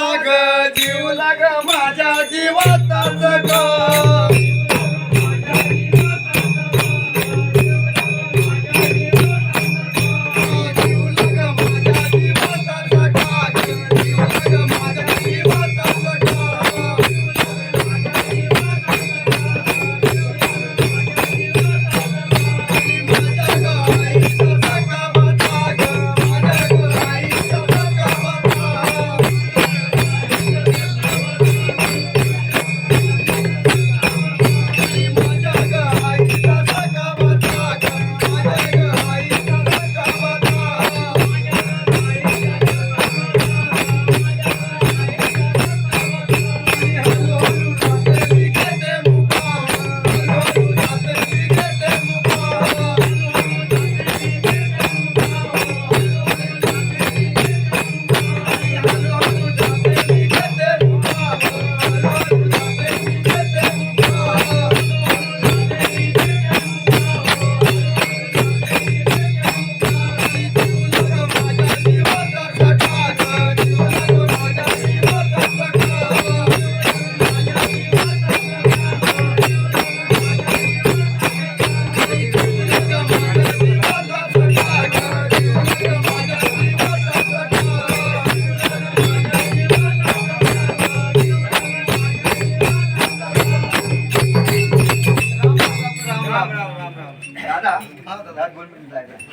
나가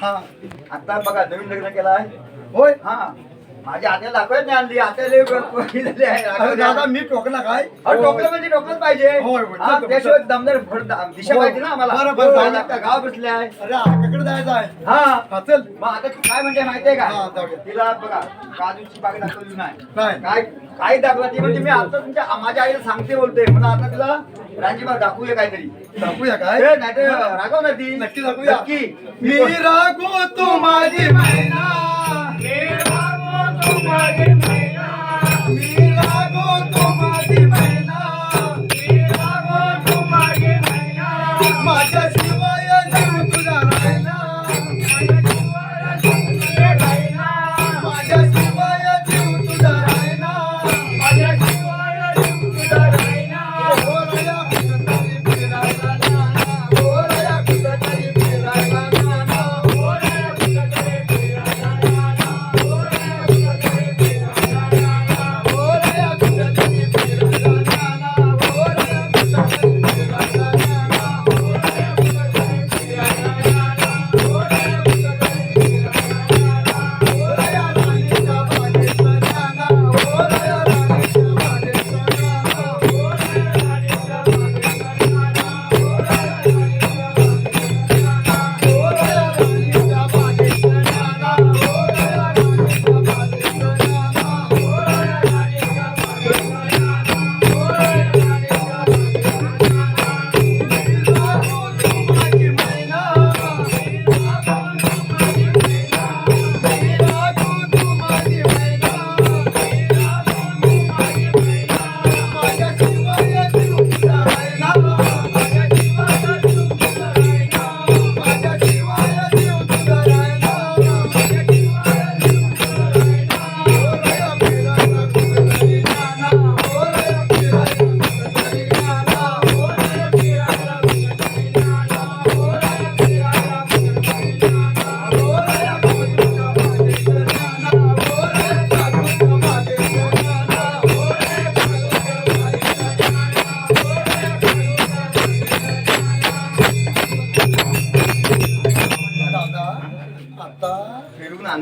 हा आता बघा नवीन लग्न केलं आहे. होय? हा. माझ्या हाताला दाखवत नाही आणली. दादा मी टोकला काय? टोकलं म्हणजे टोकलंच पाहिजे. हा, त्याशिवाय दमदार दिशा. पाहिजे ना आम्हाला. बरं, बरं, हो. आता गाव बसले आहे अरे आकाकडे जायचं आहे. हा. हा चल. मग आता तू काय म्हणते माहितीये का? हा, जाऊया. तिला बघा काजूची बाग दाखवली नाही. नाही. काय काय दाखवला ती म्हणजे मी आता तुमच्या माझ्या आईला सांगते बोलते म्हणून आता तिला रांजी बाग दाखवूया काहीतरी. दाखवूया काय? ए, नाही तर रागव ना ती. नक्की दाखवूया. नक्की. मी रागो तू माझी मैना मी रागो तू माझी मैना माझ्या माझ्याशी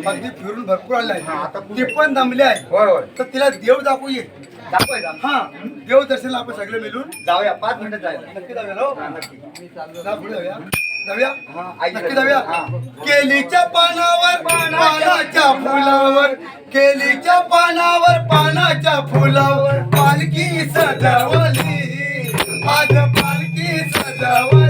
आणली फिरून भरपूर आले हा, आता ते पण दमले आहे होय होय. तर तिला देव दाखवू ये. हा देव दर्शनला आपण सगळे मिळून जाऊया पाच मिनिटं जायला. नक्की जाऊया ना हो? नक्की. जा पुढे जाऊया. जाऊया? आई नक्की जाऊया. केलीच्या पानावर पानाच्या फुलावर केलीच्या पानावर पानाच्या फुलावर पालखी सजवली. आज पालखी सजवली.